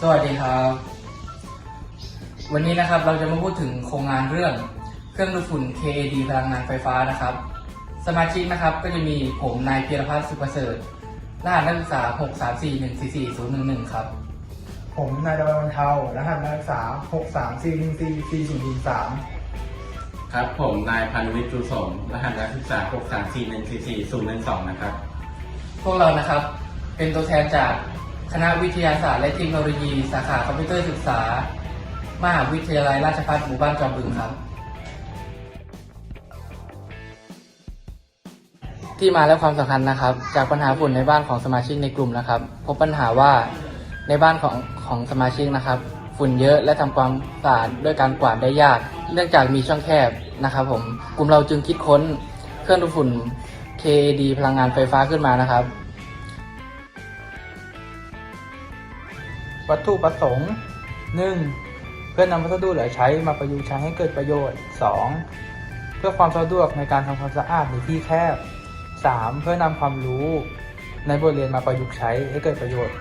สวัสดีครับ วันนี้นะครับเราจะมาพูดถึงโครงงานเรื่องเครื่องดูดฝุ่น KAD พลังงานไฟฟ้านะครับ สมาชิกนะครับก็จะมีผมนายพีรพัฒน์สุขประเสริฐรหัสนักศึกษา 634144011 ครับ ผมนายดำรงวันเทารหัสนักศึกษา 6 3 4 1 4 4 0 0 3ครับ ผมนายพานุวิทย์จูสมรหัสนักศึกษา 6 3 4 1 4 4 0 1 2 นะครับ พวกเรานะครับเป็นตัวแทนจาก คณะวิทยาศาสตร์และเทคโนโลยี สาขาคอมพิวเตอร์ศึกษา มหาวิทยาลัยราชภัฏหมู่บ้านจอมบึงครับ ที่มาและความสำคัญนะครับ จากปัญหาฝุ่นในบ้านของสมาชิกในกลุ่มนะครับ พบปัญหาว่าในบ้านของของสมาชิกนะครับ ฝุ่นเยอะและทำความสะอาดด้วยการกวาดได้ยาก เนื่องจากมีช่องแคบนะครับ ผมกลุ่มเราจึงคิดค้นเครื่องดูดฝุ่น KAD พลังงานไฟฟ้าขึ้นมานะครับ วัตถุประสงค์ 1. เพื่อนำวัสดุเหลือใช้มาประยุกต์ใช้ให้เกิดประโยชน์ 2. เพื่อความสะดวกในการทำความสะอาดในที่แคบ 3. เพื่อนำความรู้ ในบทเรียนมาประยุกต์ใช้ให้เกิดประโยชน์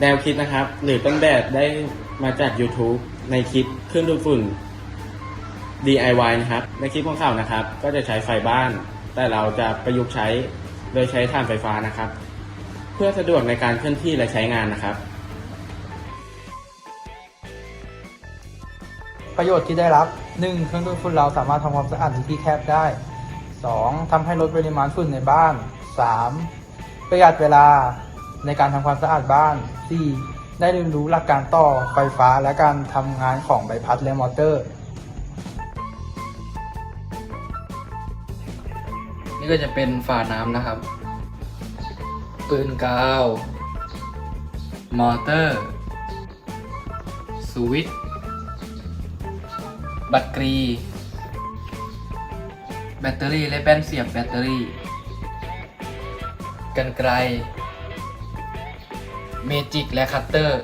แนวคิดนะครับ หรือต้นแบบได้มาจาก YouTube ในคลิปเครื่องดูดฝุ่น DIY นะครับ ในคลิปของเขานะครับ ก็จะใช้ไฟบ้าน แต่เราจะประยุกต์ใช้โดยใช้ถ่านไฟฟ้านะครับ เพื่อสะดวกในการเคลื่อนที่และใช้งานนะครับ ประโยชน์ที่ได้รับ 1. เครื่องดูดฝุ่นเราสามารถทำความสะอาดในที่แคบได้ 2. ทำให้ลดปริมาณฝุ่นในบ้าน 3. ประหยัดเวลาในการทำความสะอาดบ้าน 4. ได้เรียนรู้หลักการต่อไฟฟ้าและการทำงานของใบพัดและมอเตอร์ นี่ก็จะเป็นฝาน้ำนะครับ ปืนกาว มอเตอร์ สวิตบัตรกรี แบตเตอรี่และแป้นเสียบแบตเตอรี่ กันไกล เมจิกและคัตเตอร์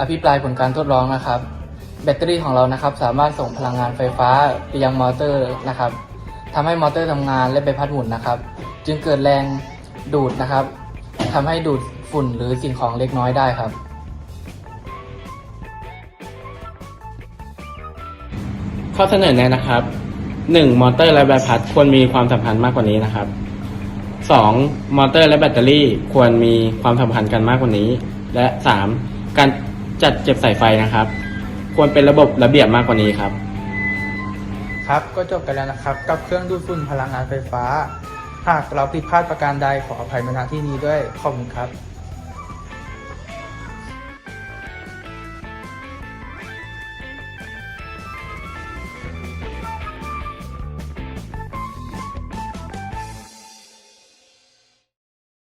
อภิปรายผลการทดลองนะครับ แบตเตอรี่ของเรานะครับ สามารถส่งพลังงานไฟฟ้าไปยังมอเตอร์นะครับทำให้มอเตอร์ทำงานและใบพัดหมุนนะครับ จึงเกิดแรงดูดนะครับทำให้ดูดฝุ่นหรือสิ่งของเล็กน้อยได้ครับ ข้อเสนอแนะนะครับ 1. มอเตอร์และใบพัดควรมีความสัมพันธ์มากกว่านี้นะครับ 2. มอเตอร์และแบตเตอรี่ควรมีความสัมพันธ์กันมากกว่านี้ และ 3. การ จัดเก็บสายไฟนะครับ ควรเป็นระบบระเบียบมากกว่านี้ครับ ครับก็จบกันแล้วนะครับ กับเครื่องดูดฝุ่นพลังงานไฟฟ้า หากเราผิดพลาดประการใดขออภัยมาณที่นี้ด้วยขอบคุณครับ